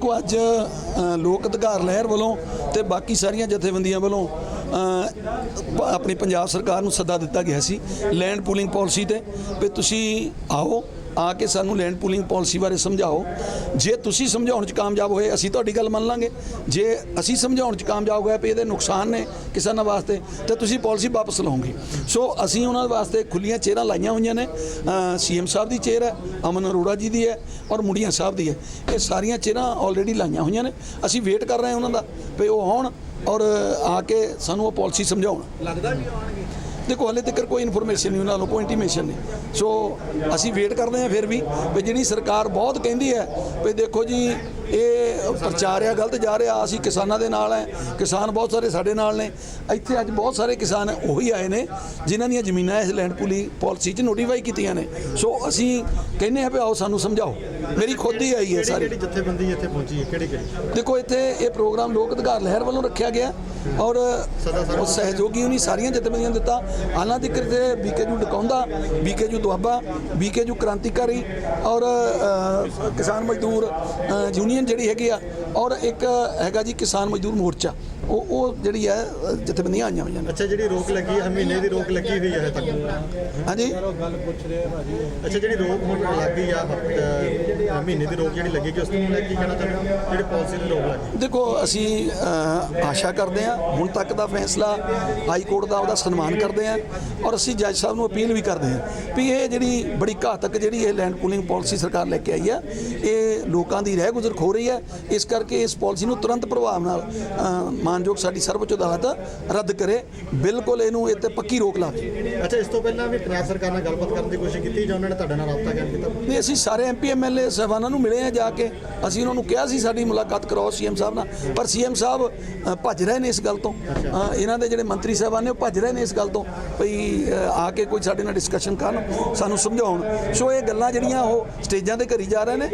ਦੇਖੋ ਅੱਜ ਲੋਕ ਅਧਿਕਾਰ ਲਹਿਰ ਵੱਲੋਂ ਤੇ ਬਾਕੀ ਸਾਰੀਆਂ ਜਥੇਬੰਦੀਆਂ ਵੱਲੋਂ ਆਪਣੀ ਪੰਜਾਬ ਸਰਕਾਰ ਨੂੰ ਸੱਦਾ ਦਿੱਤਾ ਗਿਆ ਸੀ ਲੈਂਡ ਪੂਲਿੰਗ ਪਾਲਿਸੀ ਤੇ। ਵੀ ਤੁਸੀਂ ਆਓ ਆ ਕੇ ਸਾਨੂੰ ਲੈਂਡ ਪੂਲਿੰਗ ਪਾਲਿਸੀ ਬਾਰੇ ਸਮਝਾਓ। ਜੇ ਤੁਸੀਂ ਸਮਝਾਉਣ 'ਚ ਕਾਮਯਾਬ ਹੋਏ, ਅਸੀਂ ਤੁਹਾਡੀ ਗੱਲ ਮੰਨ ਲਾਂਗੇ। ਜੇ ਅਸੀਂ ਸਮਝਾਉਣ 'ਚ ਕਾਮਯਾਬ ਹੋਇਆ, ਵੀ ਇਹਦੇ ਨੁਕਸਾਨ ਨੇ ਕਿਸਾਨਾਂ ਵਾਸਤੇ, ਤੇ ਤੁਸੀਂ ਪਾਲਿਸੀ ਵਾਪਸ ਲਓਗੇ। ਸੋ ਅਸੀਂ ਉਹਨਾਂ ਵਾਸਤੇ ਖੁੱਲੀਆਂ ਚੇਅਰਾਂ ਲਾਈਆਂ ਹੋਈਆਂ ਨੇ। ਸੀਐਮ ਸਾਹਿਬ ਦੀ ਚੇਅਰ ਹੈ, ਅਮਨ ਅਰੋੜਾ ਜੀ ਦੀ ਹੈ ਔਰ ਮੁੜੀਆਂ ਸਾਹਿਬ ਦੀ ਹੈ। ਇਹ ਸਾਰੀਆਂ ਚੇਅਰਾਂ ਆਲਰੇਡੀ ਲਾਈਆਂ ਹੋਈਆਂ ਨੇ। ਅਸੀਂ ਵੇਟ ਕਰ ਰਹੇ ਹਾਂ ਉਹਨਾਂ ਦਾ, ਵੀ ਉਹ ਆਉਣ ਔਰ ਆ ਕੇ ਸਾਨੂੰ ਉਹ ਪਾਲਿਸੀ ਸਮਝਾਉਣ। ਲੱਗਦਾ ਵੀ ਆਉਣਗੇ। ਦੇਖੋ, ਹਲੇ ਤੱਕ ਕੋਈ ਇਨਫੋਰਮੇਸ਼ਨ ਨਹੀਂ, ਉਹਨਾਂ ਨੂੰ ਕੋਈ ਇੰਟੀਮੇਸ਼ਨ ਨਹੀਂ। ਸੋ ਅਸੀਂ ਵੇਟ ਕਰਦੇ ਹਾਂ ਫਿਰ ਵੀ ਵੀ ਜਿਹੜੀ ਸਰਕਾਰ ਬਹੁਤ ਕਹਿੰਦੀ ਹੈ, ਵੀ ਦੇਖੋ ਜੀ ਇਹ ਪ੍ਰਚਾਰ ਆ ਗਲਤ ਜਾ ਰਿਹਾ ਅਸੀਂ ਕਿਸਾਨਾਂ ਦੇ ਨਾਲ ਹੈ ਕਿਸਾਨ ਬਹੁਤ ਸਾਰੇ ਸਾਡੇ ਨਾਲ ਨੇ। ਇੱਥੇ ਅੱਜ ਬਹੁਤ ਸਾਰੇ ਕਿਸਾਨ ਉਹੀ ਆਏ ਨੇ ਜਿਨ੍ਹਾਂ ਦੀਆਂ ਜ਼ਮੀਨਾਂ ਇਸ ਲੈਂਡ ਪੂਲੀ ਪਾਲਿਸੀ 'ਚ ਨੋਟੀਫਾਈ ਕੀਤੀਆਂ ਨੇ। ਸੋ ਅਸੀਂ ਕਹਿੰਦੇ ਹਾਂ ਵੀ ਆਓ ਸਾਨੂੰ ਸਮਝਾਓ। ਮੇਰੀ ਖੁਦ ਹੀ ਆਈ ਹੈ ਸਾਰੀ। ਕਿਹੜੀ ਜਥੇਬੰਦੀ ਇੱਥੇ ਪਹੁੰਚੀ ਹੈ? ਕਿਹੜੀ ਕਿਹੜੀ ਦੇਖੋ ਇੱਥੇ ਇਹ ਪ੍ਰੋਗਰਾਮ ਲੋਕ ਅਧਿਕਾਰ ਲਹਿਰ ਵੱਲੋਂ ਰੱਖਿਆ ਗਿਆ ਔਰ ਉਹ ਸਹਿਯੋਗੀ ਉਹਨੀ ਸਾਰੀਆਂ ਜਥੇਬੰਦੀਆਂ ਦਿੱਤਾ। ਆਲਾਂ ਦੀ ਤੇ BKU Dakaunda BKU Doaba BKU Krantikari ਔਰ ਕਿਸਾਨ ਮਜ਼ਦੂਰ ਅ, ਯੂਨੀਅਨ ਜਿਹੜੀ ਹੈਗੀ ਆ ਔਰ ਇੱਕ ਹੈਗਾ ਜੀ ਕਿਸਾਨ ਮਜ਼ਦੂਰ ਮੋਰਚਾ। ਉਹ ਉਹ ਜਿਹੜੀ ਹੈ ਜਥੇਬੰਦੀਆਂ ਆਈਆਂ ਹੋਈਆਂ ਨੇ। ਅੱਛਾ ਜਿਹੜੀ ਰੋਕ ਲੱਗੀ ਹੈ ਮਹੀਨੇ ਦੀ ਰੋਕ ਲੱਗੀ ਹੋਈ ਹੈ ਹਜੇ ਤੱਕ। ਹਾਂਜੀ? ਅੱਛਾ ਜਿਹੜੀ ਰੋਕ ਹੁਣ ਲੱਗ ਗਈ ਆ ਹਫ਼ਤੇ- ਮਹੀਨੇ ਦੀ ਰੋਕ ਜਿਹੜੀ ਲੱਗੇਗੀ ਉਸ ਨੂੰ ਲੈ ਕੇ ਕੀ ਕਹਿਣਾ ਚਾਹੁੰਦੇ? ਜਿਹੜੀ ਪਾਲਿਸੀ ਦੀ ਰੋਕ ਲੱਗੀ। ਦੇਖੋ ਅਸੀਂ ਆਸ਼ਾ ਕਰਦੇ ਹਾਂ ਹੁਣ ਤੱਕ ਦਾ ਫੈਸਲਾ ਹਾਈ ਕੋਰਟ ਦਾ ਉਹਦਾ ਸਨਮਾਨ ਕਰਦੇ ਹਾਂ ਔਰ ਅਸੀਂ ਜੱਜ ਸਾਹਿਬ ਨੂੰ ਅਪੀਲ ਵੀ ਕਰਦੇ ਹਾਂ ਵੀ ਇਹ ਜਿਹੜੀ ਬੜੀ ਘਾਤਕ ਜਿਹੜੀ ਇਹ ਲੈਂਡ ਪੂਲਿੰਗ ਪਾਲਿਸੀ ਸਰਕਾਰ ਲੈ ਕੇ ਆਈ ਹੈ ਇਹ ਲੋਕਾਂ ਦੀ ਰਹਿ ਗੁਜ਼ਰ ਖੋ ਰਹੀ ਹੈ। ਇਸ ਕਰਕੇ ਇਸ ਪਾਲਿਸੀ ਨੂੰ ਤੁਰੰਤ ਪ੍ਰਭਾਵ ਨਾਲ ਮਾਨਯੋਗ ਸਾਡੀ ਸਰਵਉੱਚ ਅਦਾਲਤ ਰੱਦ ਕਰੇ। ਬਿਲਕੁਲ ਇਹਨੂੰ ਇਹ ਤੇ ਪੱਕੀ ਰੋਕ ਲਾਵੇ ਅੱਛਾ ਇਸ ਤੋਂ ਪਹਿਲਾਂ ਵੀ ਪੰਜਾਬ ਸਰਕਾਰ ਨਾਲ ਗੱਲਬਾਤ ਕਰਨ ਦੀ ਕੋਸ਼ਿਸ਼ ਕੀਤੀ ਜਾਂ ਉਹਨਾਂ ਨੇ ਤੁਹਾਡੇ ਨਾਲ ਰਾਬਤਾ ਕਾਇਮ ਕੀਤਾ? ਨਹੀਂ ਅਸੀਂ ਸਾਰੇ ਐਮਪੀ ਐਮਐਲਏ ਸਾਹਿਬਾਨਾਂ ਨੂੰ ਮਿਲੇ ਆ ਜਾ ਕੇ। ਅਸੀਂ ਉਹਨਾਂ ਨੂੰ ਕਿਹਾ ਸੀ ਸਾਡੀ ਮੁਲਾਕਾਤ ਕਰਾਓ ਸੀਐਮ ਸਾਹਿਬ ਨਾਲ। ਪਰ ਸੀਐਮ ਸਾਹਿਬ ਭੱਜ ਰਹੇ ਨੇ ਇਸ ਗੱਲ ਤੋਂ। ਇਹਨਾਂ ਦੇ ਜਿਹੜੇ ਮੰਤਰੀ ਸਾਹਿਬਾਨ ਨੇ ਉਹ ਭੱਜ ਰਹੇ ਨੇ ਇਸ ਗੱਲ ਤੋਂ। ਭਈ ਆ ਕੇ ਕੋਈ ਸਾਡੇ ਨਾਲ ਡਿਸਕਸ਼ਨ ਕਰਨ ਸਾਨੂੰ ਸਮਝਾਉਣ। ਸੋ ਇਹ ਗੱਲਾਂ ਜਿਹੜੀਆਂ ਉਹ ਸਟੇਜਾਂ ਤੇ ਕਰੀ ਜਾ ਰਹੇ ਨੇ।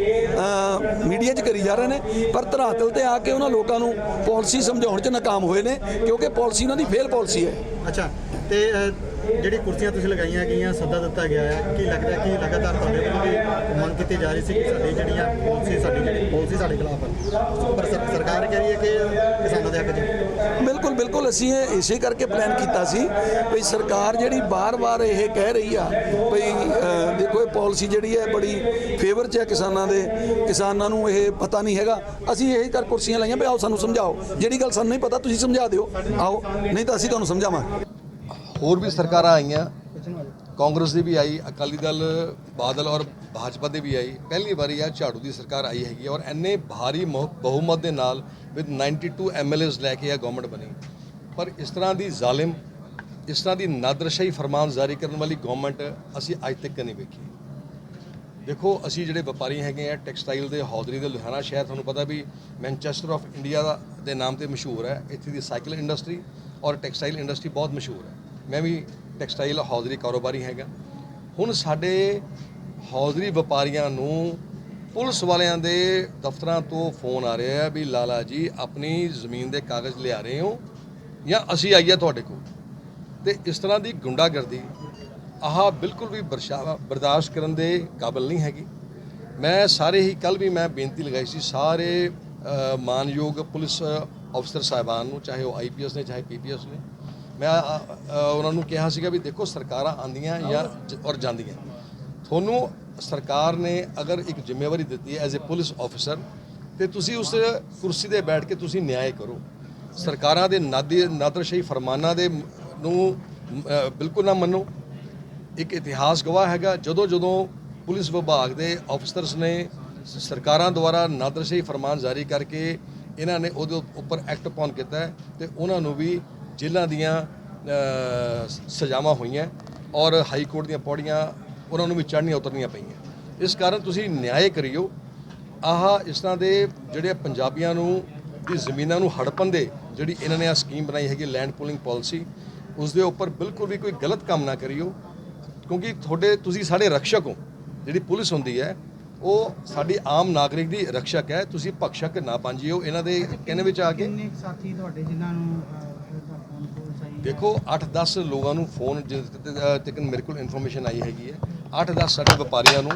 ਮੀਡੀਆ 'ਚ ਕਰੀ ਜਾ ਰਹੇ ਨੇ, ਪਰ ਧਰਾਤਲ ਤੇ ਆ ਕੇ ਉਹਨਾਂ ਲੋਕਾਂ ਨੂੰ ਪਾਲਿਸੀ ਸਮਝਾਉਣ 'ਚ ਨਾਕਾਮ ਹੋਏ ਨੇ, ਕਿਉਂਕਿ ਪਾਲਿਸੀ ਉਹਨਾਂ ਦੀ ਫੇਲ ਪਾਲਿਸੀ ਹੈ। ਅੱਛਾ, ਤੇ ਜਿਹੜੀ ਕੁਰਸੀਆਂ ਤੁਸੀਂ ਲਗਾਈਆਂ ਗਈਆਂ, ਸੱਦਾ ਦਿੱਤਾ ਗਿਆ ਹੈ। ਕੀ ਲੱਗਦਾ ਕਿ ਲਗਾਤਾਰ ਤੁਹਾਡੇ ਵੱਲੋਂ ਵੀ ਮੰਗ ਕੀਤੀ ਜਾ ਰਹੀ ਸੀ ਕਿ ਸਾਡੀ ਜਿਹੜੀਆਂ ਪਾਲਿਸੀ ਸਾਡੀ ਜਿਹੜੀ ਪਾਲਿਸੀ ਸਾਡੇ ਖਿਲਾਫ ਹੈ ਪਰ ਸਰਕਾਰ ਕਹਿ ਰਹੀ ਹੈ ਕਿ ਕਿਸਾਨਾਂ ਦੇ ਹੱਕ 'ਚ। ਬਿਲਕੁਲ ਬਿਲਕੁਲ, ਅਸੀਂ ਇਹ ਇਸੇ ਕਰਕੇ ਪਲਾਨ ਕੀਤਾ ਸੀ ਵੀ ਸਰਕਾਰ ਜਿਹੜੀ ਬਾਰ-ਬਾਰ ਇਹ ਕਹਿ ਰਹੀ ਆ ਵੀ ਦੇਖੋ ਇਹ ਪਾਲਿਸੀ ਜਿਹੜੀ ਹੈ ਬੜੀ ਫੇਵਰ 'ਚ ਹੈ ਕਿਸਾਨਾਂ ਦੇ। ਕਿਸਾਨਾਂ ਨੂੰ ਇਹ ਪਤਾ ਨਹੀਂ ਹੈਗਾ। ਅਸੀਂ ਇਹ ਕਰ ਕੁਰਸੀਆਂ ਲਾਈਆਂ ਵੀ ਆਓ ਸਾਨੂੰ ਸਮਝਾਓ। ਜਿਹੜੀ ਗੱਲ ਸਾਨੂੰ ਨਹੀਂ ਪਤਾ, ਤੁਸੀਂ ਸਮਝਾ ਦਿਓ। ਆਓ, ਨਹੀਂ ਤਾਂ ਅਸੀਂ ਤੁਹਾਨੂੰ ਸਮਝਾਵਾਂਗੇ। ਹੋਰ ਵੀ ਸਰਕਾਰਾਂ ਆਈਆਂ। ਕਾਂਗਰਸ ਦੀ ਵੀ ਆਈ, ਅਕਾਲੀ ਦਲ, ਬਾਦਲ ਔਰ ਭਾਜਪਾ ਦੀ ਵੀ ਆਈ। ਪਹਿਲੀ ਵਾਰੀ ਆ ਝਾੜੂ ਦੀ ਸਰਕਾਰ ਆਈ ਹੈਗੀ ਔਰ ਇੰਨੇ ਭਾਰੀ ਬਹੁਮਤ ਦੇ ਨਾਲ ਵਿਦ 92 ਐਮਐਲਏਸ ਲੈ ਕੇ ਆ ਗਵਰਨਮੈਂਟ ਬਣੀ। ਪਰ ਇਸ ਤਰ੍ਹਾਂ ਦੀ ਜ਼ਾਲਿਮ, ਇਸ ਤਰ੍ਹਾਂ ਦੀ ਨਾਦਰਸ਼ਾਹੀ ਫਰਮਾਨ ਜਾਰੀ ਕਰਨ ਵਾਲੀ ਗਵਰਨਮੈਂਟ ਅਸੀਂ ਅੱਜ ਤੱਕ ਨਹੀਂ ਵੇਖੀ। ਦੇਖੋ, ਅਸੀਂ ਜਿਹੜੇ ਵਪਾਰੀ ਹੈਗੇ ਆ, ਟੈਕਸਟਾਈਲ ਦੇ, ਹੌਦਰੀ ਦੇ, ਲੁਧਿਆਣਾ ਸ਼ਹਿਰ, ਤੁਹਾਨੂੰ ਪਤਾ ਵੀ ਮੈਨਚੈਸਟਰ ਆਫ ਇੰਡੀਆ ਦੇ ਨਾਮ ਤੇ ਮਸ਼ਹੂਰ ਹੈ। ਇੱਥੇ ਦੀ ਸਾਈਕਲ ਇੰਡਸਟਰੀ ਔਰ ਟੈਕਸਟਾਈਲ ਇੰਡਸਟਰੀ ਬਹੁਤ ਮਸ਼ਹੂਰ ਹੈ। ਮੈਂ ਵੀ ਟੈਕਸਟਾਈਲ ਹੌਜ਼ਰੀ ਕਾਰੋਬਾਰੀ ਹੈਗਾ। ਹੁਣ ਸਾਡੇ ਹੌਜ਼ਰੀ ਵਪਾਰੀਆਂ ਨੂੰ ਪੁਲਿਸ ਵਾਲਿਆਂ ਦੇ ਦਫ਼ਤਰਾਂ ਤੋਂ ਫੋਨ ਆ ਰਿਹਾ ਹੈ ਵੀ, ਲਾਲਾ ਜੀ, ਆਪਣੀ ਜ਼ਮੀਨ ਦੇ ਕਾਗਜ਼ ਲਿਆ ਰਹੇ ਹੋ ਜਾਂ ਅਸੀਂ ਆਈਏ ਤੁਹਾਡੇ ਕੋਲ? ਤੇ ਇਸ ਤਰ੍ਹਾਂ ਦੀ ਗੁੰਡਾਗਰਦੀ, ਆਹ ਬਿਲਕੁਲ ਵੀ ਬਰਸ਼ਾ- ਬਰਦਾਸ਼ਤ ਕਰਨ ਦੇ ਕਾਬਿਲ ਨਹੀਂ ਹੈਗੀ। ਮੈਂ ਸਾਰੇ ਹੀ ਕੱਲ ਵੀ ਮੈਂ ਬੇਨਤੀ ਲਗਾਈ ਸੀ, ਸਾਰੇ ਮਾਨਯੋਗ ਪੁਲਿਸ ਅਫਸਰ ਸਾਹਿਬਾਨ ਨੂੰ, ਚਾਹੇ ਉਹ ਆਈਪੀਐਸ ਨੇ, ਚਾਹੇ ਪੀਪੀਐਸ ਨੇ ਮੈਂ ਉਹਨਾਂ ਨੂੰ ਕਿਹਾ ਸੀਗਾ ਵੀ ਦੇਖੋ ਸਰਕਾਰਾਂ ਆਂਦੀਆਂ ਜਾਂ ਔਰ ਜਾਂਦੀਆਂ। ਤੁਹਾਨੂੰ ਸਰਕਾਰ ਨੇ ਅਗਰ ਇੱਕ ਜ਼ਿੰਮੇਵਾਰੀ ਦਿੱਤੀ ਹੈ ਐਜ਼ ਅ ਪੁਲਿਸ ਆਫੀਸਰ ਤੇ ਤੁਸੀਂ ਉਸ ਕੁਰਸੀ ਤੇ ਬੈਠ ਕੇ ਤੁਸੀਂ ਨਿਆਂ ਕਰੋ। ਸਰਕਾਰਾਂ ਦੇ ਨਾਦੀ, ਨਾਦਰਸ਼ਾਹੀ ਫਰਮਾਨਾਂ ਦੇ ਨੂੰ ਬਿਲਕੁਲ ਨਾ ਮੰਨੋ। ਇੱਕ ਇਤਿਹਾਸ ਗਵਾਹ ਹੈਗਾ, ਜਦੋਂ ਜਦੋਂ ਪੁਲਿਸ ਵਿਭਾਗ ਦੇ ਅਫਸਰਸ ਨੇ ਸਰਕਾਰਾਂ ਦੁਆਰਾ ਨਾਦਰਸ਼ਾਹੀ ਫਰਮਾਨ ਜਾਰੀ ਕਰਕੇ ਇਹਨਾਂ ਨੇ ਉਹਦੇ ਉੱਪਰ ਐਕਟ ਪਾਉਣ ਕੀਤਾ ਹੈ, ਤੇ ਉਹਨਾਂ ਨੂੰ ਵੀ ਜੇਲ੍ਹਾਂ ਦੀਆਂ ਸਜ਼ਾਵਾਂ ਹੋਈਆਂ ਔਰ ਹਾਈ ਕੋਰਟ ਦੀਆਂ ਪੌੜੀਆਂ ਉਹਨਾਂ ਨੂੰ ਵੀ ਚੜ੍ਹਨੀਆਂ ਉਤਰਨੀਆਂ ਪਈਆਂ। ਇਸ ਕਾਰਨ ਤੁਸੀਂ ਨਿਆਂ ਕਰਿਓ, ਆਹ ਇਸ ਤਰ੍ਹਾਂ ਦੇ ਜਿਹੜੇ ਪੰਜਾਬੀਆਂ ਨੂੰ, ਦੀ ਜ਼ਮੀਨਾਂ ਨੂੰ ਹੜਪਣ ਦੇ ਜਿਹੜੀ ਇਹਨਾਂ ਨੇ ਆ ਸਕੀਮ ਬਣਾਈ ਹੈਗੀ ਲੈਂਡ ਪੂਲਿੰਗ ਪਾਲਿਸੀ ਉਸ ਦੇ ਉੱਪਰ ਬਿਲਕੁਲ ਵੀ ਕੋਈ ਗਲਤ ਕੰਮ ਨਾ ਕਰਿਓ, ਕਿਉਂਕਿ ਤੁਹਾਡੇ, ਤੁਸੀਂ ਸਾਡੇ ਰਕਸ਼ਕ ਹੋ। ਜਿਹੜੀ ਪੁਲਿਸ ਹੁੰਦੀ ਹੈ, ਉਹ ਸਾਡੀ ਆਮ ਨਾਗਰਿਕ ਦੀ ਰਕਸ਼ਕ ਹੈ, ਤੁਸੀਂ ਭਖਸ਼ਕ ਨਾ ਬਣ ਪਾਂਜੀਓ। ਇਹਨਾਂ ਦੇ ਕਹਿੰਦੇ ਵਿੱਚ ਆ ਕੇ ਕਿੰਨੇ ਸਾਥੀ ਤੁਹਾਡੇ ਜਿਨ੍ਹਾਂ ਨੂੰ ਅਹ, ਇਹਦਾ ਫੋਨ ਕੋਲ ਚਾਹੀਦਾ ਦੇਖੋ 8-10 ਲੋਕਾਂ ਨੂੰ ਫੋਨ ਤੱਕ ਮੇਰੇ ਕੋਲ ਇਨਫੋਰਮੇਸ਼ਨ ਆਈ ਹੈਗੀ ਹੈ। 8-10 ਸਾਡੇ ਵਪਾਰੀਆਂ ਨੂੰ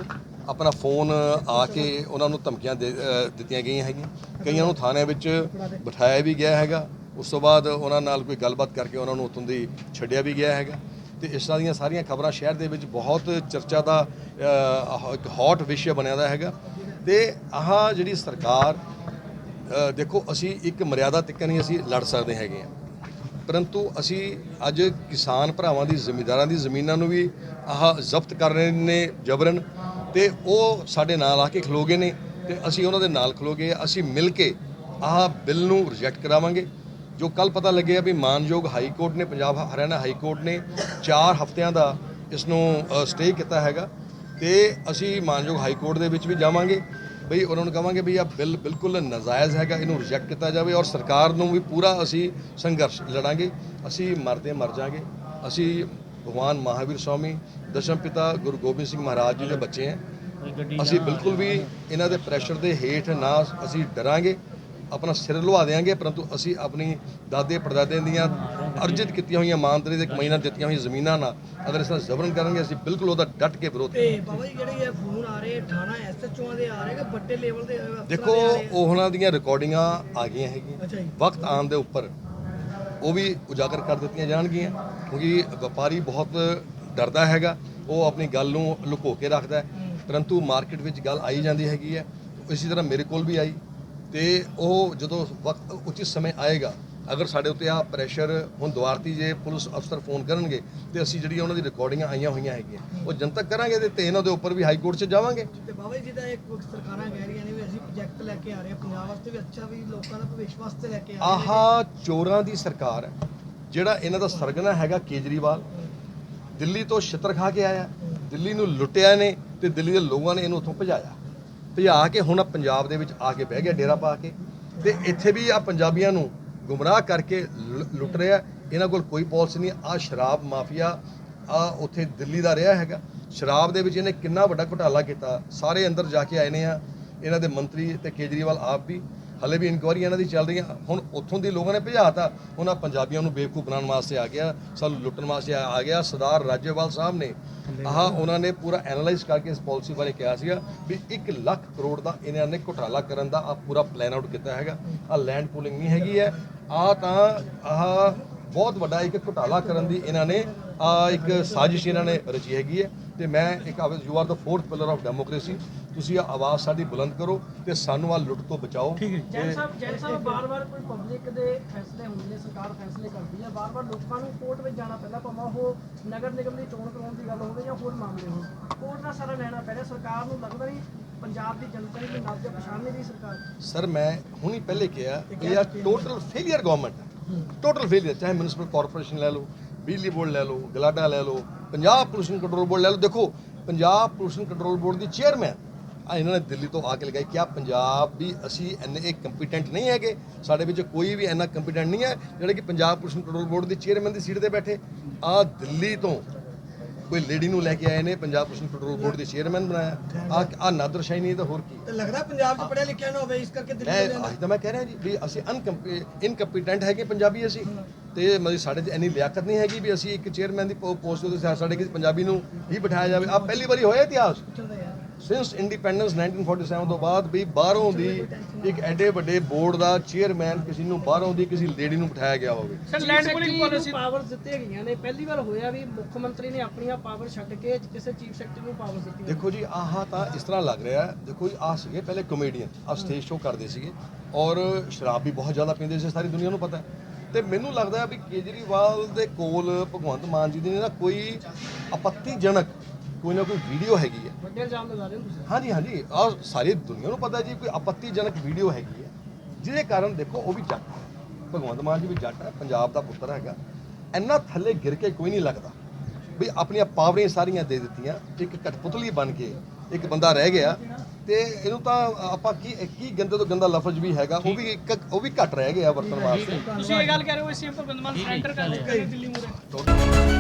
ਆਪਣਾ ਫੋਨ ਆ ਕੇ ਉਹਨਾਂ ਨੂੰ ਧਮਕੀਆਂ ਦੇ ਦਿੱਤੀਆਂ ਗਈਆਂ ਹੈਗੀਆਂ। ਕਈਆਂ ਨੂੰ ਥਾਣੇ ਵਿੱਚ ਬਿਠਾਇਆ ਵੀ ਗਿਆ ਹੈਗਾ। ਉਸ ਤੋਂ ਬਾਅਦ ਉਹਨਾਂ ਨਾਲ ਕੋਈ ਗੱਲਬਾਤ ਕਰਕੇ ਉਹਨਾਂ ਨੂੰ ਉੱਥੋਂ ਦੀ ਛੱਡਿਆ ਵੀ ਗਿਆ ਹੈਗਾ। ਤੇ ਇਸ ਤਰ੍ਹਾਂ ਦੀਆਂ ਸਾਰੀਆਂ ਖਬਰਾਂ ਸ਼ਹਿਰ ਦੇ ਵਿੱਚ ਬਹੁਤ ਚਰਚਾ ਦਾ ਇੱਕ ਹੌਟ ਵਿਸ਼ੇ ਬਣਿਆ ਦਾ ਹੈਗਾ। ਤੇ ਆਹ ਜਿਹੜੀ ਸਰਕਾਰ ਦੇਖੋ, ਅਸੀਂ ਇੱਕ ਮਰਿਆਦਾ ਤੱਕ ਨਹੀਂ ਅਸੀਂ ਲੜ ਸਕਦੇ ਹੈਗੇ ਆ ਪਰੰਤੂ ਅਸੀਂ ਅੱਜ ਕਿਸਾਨ ਭਰਾਵਾਂ ਦੀ ਜ਼ਿਮੀਂਦਾਰਾਂ ਦੀ ਜ਼ਮੀਨਾਂ ਨੂੰ ਵੀ ਆਹ ਜ਼ਬਤ ਕਰ ਰਹੇ ਨੇ ਜਬਰਨ ਤੇ ਉਹ ਸਾਡੇ ਨਾਲ ਆ ਕੇ ਖਲੋਗੇ ਨੇ ਤੇ ਅਸੀਂ ਉਹਨਾਂ ਦੇ ਨਾਲ ਖਲੋਗੇ ਅਸੀਂ ਮਿਲ ਕੇ ਆਹ ਬਿੱਲ ਨੂੰ ਰਿਜੈਕਟ ਕਰਾਵਾਂਗੇ। ਜੋ ਕੱਲ ਪਤਾ ਲੱਗਿਆ ਵੀ ਮਾਨਯੋਗ ਹਾਈ ਕੋਰਟ ਨੇ, ਪੰਜਾਬ ਹਰਿਆਣਾ ਹਾਈ ਕੋਰਟ ਨੇ 4 ਹਫ਼ਤਿਆਂ ਦਾ ਇਸ ਨੂੰ ਸਟੇ ਕੀਤਾ ਹੈਗਾ ਤੇ ਅਸੀਂ ਮਾਨਯੋਗ ਹਾਈ ਕੋਰਟ ਦੇ ਵਿੱਚ ਵੀ ਜਾਵਾਂਗੇ। ਬਈ ਉਹਨਾਂ ਨੂੰ ਕਹਾਂਗੇ ਵੀ ਇਹ ਬਿੱਲ ਬਿਲਕੁਲ ਨਾਜਾਇਜ਼ ਹੈਗਾ ਇਹਨੂੰ ਰਿਜੈਕਟ ਕੀਤਾ ਜਾਵੇ ਔਰ ਸਰਕਾਰ ਨੂੰ ਵੀ ਪੂਰਾ ਅਸੀਂ ਸੰਘਰਸ਼ ਲੜਾਂਗੇ ਅਸੀਂ ਮਰਦੇ ਮਰ ਜਾਾਂਗੇ। ਅਸੀਂ ਭਗਵਾਨ ਮਹਾਵੀਰ ਸਵਾਮੀ ਦਸ਼ਮ ਪਿਤਾ ਗੁਰੂ ਗੋਬਿੰਦ ਸਿੰਘ ਮਹਾਰਾਜ ਜੀ ਦੇ ਬੱਚੇ ਹਾਂ ਅਸੀਂ ਬਿਲਕੁਲ ਵੀ ਇਹਨਾਂ ਦੇ ਪ੍ਰੈਸ਼ਰ ਦੇ ਹੇਠ ਨਾ ਅਸੀਂ ਡਰਾਂਗੇ ਆਪਣਾ ਸਿਰ ਲੁਹਾ ਦੇਾਂਗੇ ਪਰੰਤੂ ਅਸੀਂ ਆਪਣੀ ਦਾਦੇ ਪੜਦਾਦੇ ਦੀਆਂ ਅਰਜਿਤ ਕੀਤੀਆਂ ਹੋਈਆਂ ਇਮਾਨਦਾਰੀ ਦੇ ਕਮਾਈ ਨਾਲ ਦਿੱਤੀਆਂ ਹੋਈਆਂ ਜ਼ਮੀਨਾਂ ਨਾਲ ਅਗਰ ਇਸ ਨਾਲ ਜ਼ਬਰਨ ਕਰਾਂਗੇ ਅਸੀਂ ਬਿਲਕੁਲ ਉਹਦਾ ਡਟ ਕੇ ਵਿਰੋਧ ਕਰਾਂਗੇ। ਤੇ ਬਾਬਾ ਜੀ ਜਿਹੜੇ ਇਹ ਫੋਨ ਆ ਰਹੇ ਥਾਣਾ ਐਸਐਚਓ ਦੇ ਆ ਰਹੇ ਕਿ ਵੱਡੇ ਲੈਵਲ ਦੇ ਦੇਖੋ? ਉਹਨਾਂ ਦੀਆਂ ਰਿਕਾਰਡਿੰਗਾਂ ਆ ਗਈਆਂ ਹੈਗੀਆਂ। ਵਕਤ ਆਉਣ ਦੇ ਉੱਪਰ ਉਹ ਵੀ ਉਜਾਗਰ ਕਰ ਦਿੱਤੀਆਂ ਜਾਣਗੀਆਂ ਕਿਉਂਕਿ ਵਪਾਰੀ ਬਹੁਤ ਡਰਦਾ ਹੈਗਾ ਉਹ ਆਪਣੀ ਗੱਲ ਨੂੰ ਲੁਕੋ ਕੇ ਰੱਖਦਾ ਪਰੰਤੂ ਮਾਰਕੀਟ ਵਿੱਚ ਗੱਲ ਆਈ ਜਾਂਦੀ ਹੈਗੀ ਹੈ। ਇਸੇ ਤਰ੍ਹਾਂ ਮੇਰੇ ਕੋਲ ਵੀ ਆਈ ਤੇ ਉਹ ਜਦੋਂ ਵਕਤ ਉਚਿਤ ਸਮੇਂ ਆਏਗਾ ਅਗਰ ਸਾਡੇ ਉੱਤੇ ਆ ਪ੍ਰੈਸ਼ਰ ਹੁਣ ਦੁਆਰਤੀ ਜੇ ਪੁਲਿਸ ਅਫਸਰ ਫੋਨ ਕਰਨਗੇ ਤੇ ਅਸੀਂ ਜਿਹੜੀ ਉਹਨਾਂ ਦੀ ਰਿਕਾਰਡਿੰਗਾਂ ਆਈਆਂ ਹੋਈਆਂ ਹੈਗੀਆਂ ਉਹ ਜਨਤਕ ਕਰਾਂਗੇ ਤੇ- ਤੇ ਇਹਨਾਂ ਦੇ ਉੱਪਰ ਵੀ ਹਾਈ ਕੋਰਟ 'ਚ ਜਾਵਾਂਗੇ? ਤੇ ਬਾਬਾ ਜੀ ਜਿੱਦਾਂ ਇੱਕ ਸਰਕਾਰਾਂ ਕਹਿ ਰਹੀਆਂ ਨੇ ਵੀ ਅਸੀਂ ਪ੍ਰੋਜੈਕਟ ਲੈ ਕੇ ਆ ਰਹੇ ਹਾਂ ਪੰਜਾਬ ਵਾਸਤੇ ਵੀ ਅੱਛਾ ਵੀ ਲੋਕਾਂ ਦਾ ਭਵਿੱਖ ਵਾਸਤੇ ਲੈ ਕੇ ਆ ਰਹੇ ਆਹ ਚੋਰਾਂ ਦੀ ਸਰਕਾਰ ਹੈ ਜਿਹੜਾ ਇਹਨਾਂ ਦਾ ਸਰਗਨਾ ਹੈਗਾ ਕੇਜਰੀਵਾਲ ਦਿੱਲੀ ਤੋਂ ਛਿੱਤਰ ਖਾ ਕੇ ਆਇਆ ਦਿੱਲੀ ਨੂੰ ਲੁੱਟਿਆ ਨੇ ਤੇ ਦਿੱਲੀ ਦੇ ਲੋਕਾਂ ਨੇ ਇਹਨੂੰ ਉੱਥੋਂ ਭਜਾਇਆ। ਭਜਾ ਕੇ ਹੁਣ ਪੰਜਾਬ ਦੇ ਵਿੱਚ ਆ ਕੇ ਬਹਿ ਗਿਆ ਡੇਰਾ ਪਾ ਕੇ ਤੇ ਇੱਥੇ ਵੀ ਆ ਪੰਜਾਬੀਆਂ ਨੂੰ ਗੁੰਮਰਾਹ ਕਰਕੇ ਲੁ- ਲੁੱਟ ਰਿਹਾ। ਇਹਨਾਂ ਕੋਲ ਕੋਈ ਪਾਲਿਸੀ ਨਹੀਂ। ਆ ਸ਼ਰਾਬ ਮਾਫੀਆ ਆ ਉੱਥੇ ਦਿੱਲੀ ਦਾ ਰਿਹਾ ਹੈਗਾ। ਸ਼ਰਾਬ ਦੇ ਵਿੱਚ ਇਹਨੇ ਕਿੰਨਾ ਵੱਡਾ ਘੁਟਾਲਾ ਕੀਤਾ। ਸਾਰੇ ਅੰਦਰ ਜਾ ਕੇ ਆਏ ਨੇ ਆ। ਇਹਨਾਂ ਦੇ ਮੰਤਰੀ ਤੇ ਕੇਜਰੀਵਾਲ ਆਪ ਵੀ। ਹਲੇ ਵੀ ਇਨਕੁਆਰੀ ਇਹਨਾਂ ਦੀ ਚੱਲ ਰਹੀਆਂ। ਹੁਣ ਉੱਥੋਂ ਦੀ ਲੋਕਾਂ ਨੇ ਭਜਾਤਾ। ਉਹਨਾਂ ਪੰਜਾਬੀਆਂ ਨੂੰ ਬੇਵਕੂਫ ਬਣਾਉਣ ਵਾਸਤੇ ਆ ਗਿਆ। ਸਾਨੂੰ ਲੁੱਟਣ ਵਾਸਤੇ ਆ ਆ ਗਿਆ। ਸਰਦਾਰ ਰਾਜੇਵਾਲ ਸਾਹਿਬ ਨੇ ਆਹ ਉਹਨਾਂ ਨੇ ਪੂਰਾ ਐਨਾਲਾਈਜ਼ ਕਰਕੇ ਇਸ ਪਾਲਿਸੀ ਬਾਰੇ ਕਿਹਾ ਸੀਗਾ ਵੀ 1 ਲੱਖ ਕਰੋੜ ਦਾ ਇਹਨਾਂ ਨੇ ਘੁਟਾਲਾ ਕਰਨ ਦਾ ਆ ਪੂਰਾ ਪਲਾਨ ਆਊਟ ਕੀਤਾ ਹੈਗਾ। ਆ ਲੈਂਡ ਪੂਲਿੰਗ ਨਹੀਂ ਹੈਗੀ ਹੈ। ਆ ਤਾਂ ਆਹ ਬਹੁਤ ਵੱਡਾ ਇੱਕ ਘੁਟਾਲਾ ਕਰਨ ਦੀ ਇਹਨਾਂ ਨੇ ਆ ਇੱਕ ਸਾਜ਼ਿਸ਼ ਇਹਨਾਂ ਨੇ ਰਚੀ ਹੈਗੀ ਹੈ। ਤੇ ਮੈਂ ਇੱਕ you are the fourth pillar of democracy ਤੁਸੀਂ ਆ ਆਵਾਜ਼ ਸਾਡੀ ਬੁਲੰਦ ਕਰੋ ਤੇ ਸਾਨੂੰ ਆ ਲੁੱਟ ਤੋਂ ਬਚਾਓ। ਜੈਨ ਸਾਹਿਬ ਜੈਨ ਸਾਹਿਬ ਬਾਰ-ਬਾਰ ਕੋਈ ਪਬਲਿਕ ਦੇ ਫੈਸਲੇ ਹੁੰਦੇ ਨੇ ਸਰਕਾਰ ਫੈਸਲੇ ਕਰਦੀ ਹੈ ਬਾਰ-ਬਾਰ ਲੋਕਾਂ ਨੂੰ ਕੋਰਟ ਵਿੱਚ ਜਾਣਾ ਪੈਂਦਾ ਭਾਵੇਂ ਉਹ ਨਗਰ ਨਿਗਮ ਦੀ ਚੋਣ ਕਰਾਉਣ ਦੀ ਗੱਲ ਹੋਵੇ ਜਾਂ ਹੋਰ ਮਾਮਲੇ ਹੋਣ। ਕੋਰਟ ਦਾ ਸਾਰਾ ਲੈਣਾ ਪੈ ਰਿਹਾ ਸਰਕਾਰ ਨੂੰ ਲੱਗਦਾ ਨਹੀਂ ਪੰਜਾਬ ਦੀ ਜਨਤਾ ਦੀ ਨਬਜ਼ ਪਛਾਣ ਨਹੀਂ ਰਹੀ ਸਰਕਾਰ। ਸਰ ਮੈਂ ਹੁਣੀ ਪਹਿਲੇ ਕਿਹਾ ਇਹ ਆ ਟੋਟਲ ਫੇਲਿਅਰ ਗਵਰਨਮੈਂਟ ਹੈ। ਟੋਟਲ ਫੇਲਿਅਰ ਚਾਹੇ ਮਿਊਨਿਸਪਲ ਕਾਰਪੋਰੇਸ਼ਨ ਲੈ ਲਓ ਬਿਜਲੀ ਬੋਰਡ ਲੈ ਲਓ ਗਲਾਡਾ ਲੈ ਲਓ ਪੰਜਾਬ ਪੋਲੂਸ਼ਨ ਕੰਟਰੋਲ ਬੋਰਡ ਲੈ ਲਓ। ਦੇਖੋ ਪੰਜਾਬ ਪੋਲੂਸ਼ਨ ਕੰਟਰੋਲ ਬੋਰਡ ਦੀ ਚੇਅਰਮੈਨ ਆ ਇਹਨਾਂ ਨੇ ਦਿੱਲੀ ਤੋਂ ਆ ਕੇ ਲਗਾਈ ਕਿ ਆ ਪੰਜਾਬ ਵੀ ਅਸੀਂ ਇੰਨੇ ਕੰਪੀਟੈਂਟ ਨਹੀਂ ਹੈਗੇ। ਸਾਡੇ ਵਿੱਚ ਕੋਈ ਵੀ ਇੰਨਾ ਕੰਪੀਟੈਂਟ ਨਹੀਂ ਹੈ ਜਿਹੜੇ ਕਿ ਪੰਜਾਬ ਪੋਲੂਸ਼ਨ ਕੰਟਰੋਲ ਬੋਰਡ ਦੀ ਚੇਅਰਮੈਨ ਦੀ ਸੀਟ ਤੇ ਬੈਠੇ। ਆ ਦਿੱਲੀ ਤੋਂ ਕੋਈ ਲੇਡੀ ਨੂੰ ਲੈ ਕੇ ਆਏ ਨੇ ਪੰਜਾਬ ਪੋਲੂਸ਼ਨ ਕੰਟਰੋਲ ਬੋਰਡ ਦੀ ਚੇਅਰਮੈਨ ਬਣਾਇਆ। ਆ ਆ ਨਾਦਰ ਸ਼ਾਹੀ ਨਹੀਂ ਤਾਂ ਹੋਰ ਕੀ। ਤੇ ਲੱਗਦਾ ਪੰਜਾਬ 'ਚ ਪੜਿਆ ਲਿਖਿਆ ਨਾ ਹੋਵੇ ਇਸ ਕਰਕੇ ਦਿੱਲੀ ਮੈਂ ਅੱਜ ਤਾਂ ਮੈਂ ਕਹਿ ਰਿਹਾ ਜੀ ਵੀ ਅਸੀਂ ਇਨਕੰਪੀਟੈਂਟ ਹੈਗੇ ਪੰਜਾਬੀ ਅਸੀਂ। ਤੇ ਮਤਲਬ ਸਾਡੇ 'ਚ ਇੰਨੀ ਲਿਆਕਤ ਨਹੀਂ ਹੈਗੀ ਵੀ ਅਸੀਂ ਇੱਕ ਚੇਅਰਮੈਨ ਦੀ ਪੋਸਟ ਸਾ- ਸਾਡੇ ਕਿਸੇ ਪੰਜਾਬੀ ਨੂੰ ਹੀ ਬਿਠਾਇਆ ਜਾਵੇ। ਆ ਪਹਿਲੀ ਵਾਰੀ ਹੋਇਆ ਇਤਿਹਾਸ। ਸਿੰਸ ਇੰਡੀਪੈਂਡੈਂਸ 1947 ਤੋਂ ਬਾਅਦ ਵੀ ਬਾਹਰੋਂ ਦੀ ਇੱਕ ਐਡੇ ਵੱਡੇ ਬੋਰਡ ਦਾ ਚੇਅਰਮੈਨ ਕਿਸੇ ਨੂੰ ਬਾਹਰੋਂ ਦੀ ਕਿਸੇ ਲੇਡੀ ਨੂੰ ਬਿਠਾਇਆ ਗਿਆ ਹੋਵੇ। Sir land pooling policy power ਦਿੱਤੇ ਗਈਆਂ ਨੇ। ਪਹਿਲੀ ਵਾਰ ਹੋਇਆ ਵੀ ਮੁੱਖ ਮੰਤਰੀ ਨੇ ਆਪਣੀਆਂ ਪਾਵਰ ਛੱਡ ਕੇ ਕਿਸੇ ਚੀਫ ਸੈਕਟਰੀ ਨੂੰ ਪਾਵਰ ਦਿੱਤੀ ਦੇਖੋ ਜੀ ਆਹ ਤਾਂ ਇਸ ਤਰ੍ਹਾਂ ਲੱਗ ਰਿਹਾ ਹੈ, ਦੇਖੋ ਜੀ ਆਹ ਸੀਗੇ ਪਹਿਲੇ ਕਮੇਡੀਅਨ ਆ ਸਟੇਜ ਸ਼ੋਅ ਕਰਦੇ ਸੀਗੇ। ਔਰ ਸ਼ਰਾਬ ਵੀ ਬਹੁਤ ਜ਼ਿਆਦਾ ਪੀਂਦੇ ਸੀ ਸਾਰੀ ਦੁਨੀਆ ਨੂੰ ਪਤਾ ਹੈ। ਤੇ ਮੈਨੂੰ ਲੱਗਦਾ ਹੈ ਵੀ ਕੇਜਰੀਵਾਲ ਦੇ ਕੋਲ ਭਗਵੰਤ ਮਾਨ ਜੀ ਦੀ ਨਾ ਕੋਈ ਆਪੱਤੀਜਨਕ ਕੋਈ ਨਾ ਕੋਈ ਵੀਡੀਓ ਹੈਗੀ ਹੈ। ਵੱਡੇ ਇਲਜ਼ਾਮ ਲਗਾ ਰਹੇ ਹੋ ਤੁਸੀਂ। ਹਾਂਜੀ ਹਾਂਜੀ। ਆ ਸਾਰੀ ਦੁਨੀਆ ਨੂੰ ਪਤਾ ਜੀ ਕੋਈ ਆਪੱਤੀਜਨਕ ਵੀਡੀਓ ਹੈਗੀ ਹੈ ਜਿਹਦੇ ਕਾਰਨ ਦੇਖੋ ਉਹ ਵੀ ਜੱਟ ਹੈ। ਭਗਵੰਤ ਮਾਨ ਜੀ ਵੀ ਜੱਟ ਹੈ ਪੰਜਾਬ ਦਾ ਪੁੱਤਰ ਹੈਗਾ। ਇੰਨਾ ਥੱਲੇ ਗਿਰ ਕੇ ਕੋਈ ਨਹੀਂ ਲੱਗਦਾ। ਵੀ ਆਪਣੀਆਂ ਪਾਵਰਾਂ ਸਾਰੀਆਂ ਦੇ ਦਿੱਤੀਆਂ ਇੱਕ ਕਠਪੁਤਲੀ ਬਣ ਕੇ ਇੱਕ ਬੰਦਾ ਰਹਿ ਗਿਆ ਤੇ ਇਹਨੂੰ ਤਾਂ ਆਪਾਂ ਕੀ ਕੀ ਗੰਦੇ ਤੋਂ ਗੰਦਾ ਲਫ਼ਜ਼ ਵੀ ਹੈਗਾ ਉਹ ਵੀ ਇੱਕ ਉਹ ਵੀ ਘੱਟ ਰਹਿ ਗਿਆ ਵਰਤਣ ਵਾਸਤੇ। ਤੁਸੀਂ ਇਹ ਗੱਲ ਕਹਿ ਰਹੇ ਹੋ ਸੀਐਮ ਭਗਵੰਤ ਮਾਨ ਸਰੈਂਡਰ ਕਰ ਦਿੱਲੀ ਮੂਰੇ